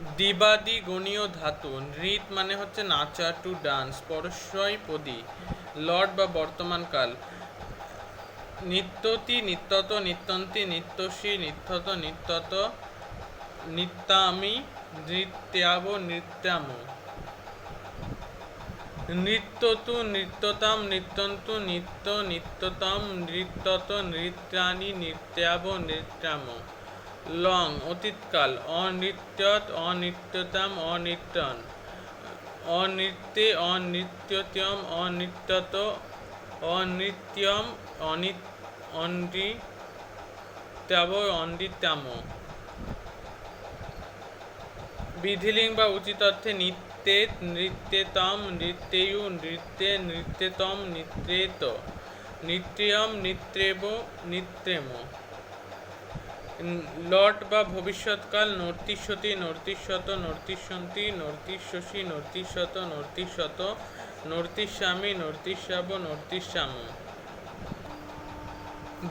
দ্বিবাদী গণীয় ধাতু, নৃত মানে হচ্ছে নাচা টু ডান্স পরস্বয় পদী, লর্ড বা বর্তমানকাল নিত্যতি, নিত্যত, নিত্যন্তি, নিত্যসী, নিত্যত নিত্যত, নিত্যামি, নৃত্যাব, নৃত্যাম। নৃত্যতু, নৃত্যতাম, নৃত্যন্তু, নিত্য, নিত্যতম, নৃত্যত, নৃত্যানি, নৃত্যাব, নৃত্যাম। লং, অতীতকাল, অনৃত্যত, অনৃত্যতাম, অনৃত্যন। অনৃত্যে অনৃত্যত্যম অনৃত্যত, অনৃত্যম অনি অনৃত্যাব অনৃত্যাম বিধিলিং বা উচিত অর্থে নিত্যে, নৃত্যেতম, নৃত্যেয়ু, নৃত্যে, নৃত্যেতম, নৃত্যেত। নৃত্যয়ম, নৃত্যেব, নৃত্যেম। লট বা ভবিষ্যৎকাল নর্তিষ্যতি নর্তিষ্যত নর্তিষ্যন্তি নর্তিষ্যসি নর্তিষ্যত নর্তিষ্যত নর্তিষ্যামি নর্তিষ্যাব নর্তিষ্যাম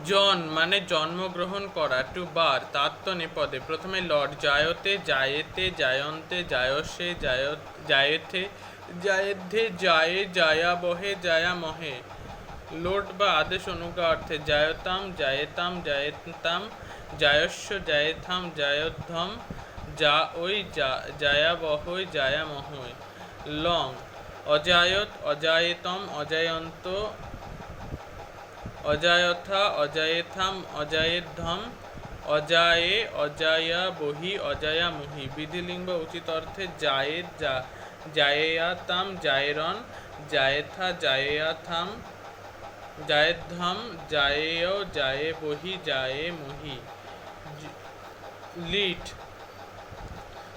জন মানে জন্মগ্রহণ করা টু বার তাত্ত নেপদে। প্রথমে লট জায়তে জায়েতে জায়ন্তে জায়সে জায় জায়েথে জায়েদ্ধে জায়ে জায়াবহে জায়ামহে লোট বা আদেশ অনুজ্ঞা অর্থে জায়তাম জায়েতাম জায়েতাম জায়স্য জায়েথাম জায়োদ্ধম যা ওই জায়াবহৈ জায়ামহৈ লং, অজায়ত, অজায়েতম, অজায়ন্ত, অজায়থা, অজায়েথাম, অজায়েদ্ধম, অজায়ে অজায়া বহি অজায়া মহি বিধিলিঙ্গ উচিত অর্থে জায়েদ যা জায়েয়াতাম জায়রন জায়েথা জায়েয়াথাম জায়েদ্ধম জায়েয় জায়ে বহি জায়ে মহি। লিট।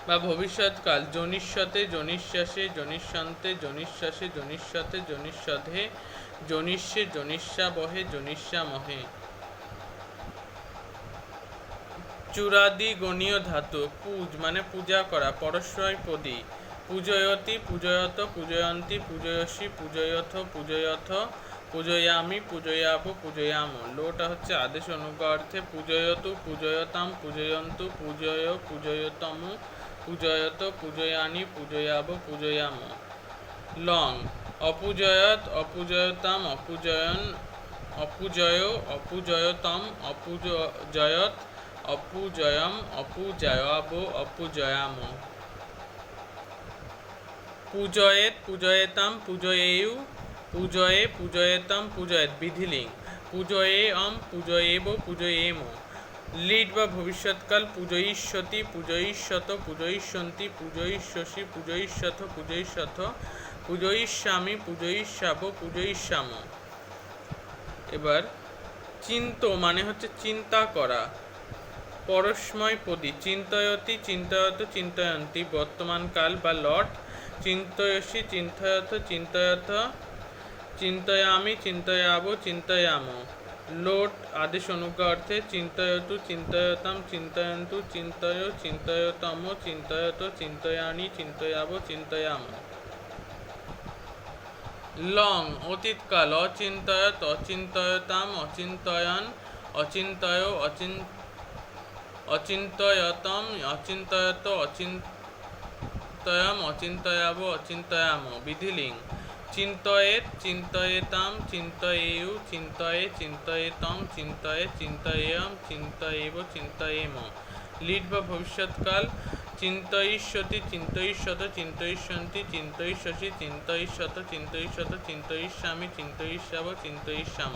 বা ভবিষ্যৎকাল, জনিষ্যতে জনিশ্বাসে জনিষ্যন্তে জনিশ্বাসে জনিষ্যতে জনিষ্যধে, জনিষ্যে জনিষ্যা বহে জনিষ্যা মহে। চূড়াদি গণীয় ধাতু, পূজ মানে পূজা করা পরস্বয় পদী। পূজয়তি পূজয়ত পূজয়ন্তী পূজয়সী পূজয়থ পূজয়থ পূজয়ামি পূজয়াব পূজয়াম। লোটা হচ্ছে আদেশ অনুজ্ঞা অর্থে পূজয়তু, পূজয়তাম, পূজয়ন্তু, পূজয়, পূজয়তম, পূজয়ত, পূজয়ানি, পূজয়াব, পূজয়াম। লং। অপূজয়ত, অপূজয়তাম, অপূজয়ন, অপূজয়, অপূজয়তম, অপূজয়ত, অপূজয়ম, অপূজয়াব, অপূজয়াম। পূজয়েত, পূজয়েতাম, পূজয়েয়ু পূজয়ে পূজয়েতম পূজয়েত বিধিলিং পূজয়ে অম পূজয়েব পূজয়েম লিড বা ভবিষ্যৎকাল পূজয়িষ্যতি পূজয়িষ্যত পূজয়িষ্যন্তি পূজয়িষ্যসি পূজয়িষ্যথ পূজয়িষ্যথ পূজয়িষ্যামি পূজয়িষ্যাব পূজয়িষ্যাম এবার চিন্ত মানে হচ্ছে চিন্তা করা। পরস্ময় পদী, চিন্তয়তি, চিন্তয়ত, চিন্তয়ন্তি, বর্তমানকাল বা লট চিন্তয়সি, চিন্তয়ত চিন্তয়ত চিন্তয়ামি, চিন্তয়াব, চিন্তয়াম। লোট আদেশ অনুজ্ঞা অর্থে চিন্তয়তু, চিন্তয়তাম, চিন্তয়ন্তু, চিন্তয়, চিন্তয়তম, চিন্তয়ত, চিন্তয়ানি, চিন্তয়াব, চিন্তয়াম। লং, অতীতকাল, অচিন্তয়ত, অচিন্তয়তাম, অচিন্তয়ন, অচিন্তয়, অচিন অচিন্তয়তম, অচিন্তয়ত, অচিন্তয়ম, অচিন্তয়াব, অচিন্তয়াম। বিধিলিং। চিন্তয়েত, চিন্তয়েতাম, চিন্তয়েউ, চিন্তয়ে, চিন্তয়েতম, চিন্তয়ে, চিন্তয়েয়ম, চিন্তয়েব, চিন্তয়েম। লিড বা ভবিষ্যৎকাল, চিন্তয়িষ্যতি, চিন্তয়িষ্যত, চিন্তয়িষ্যন্তি, চিন্তয়িষ্যসি, চিন্তয়িষ্যত চিন্তয়িষ্যত, চিন্তয়িষ্যামি, চিন্তয়িষ্যাব, চিন্তয়িষ্যাম।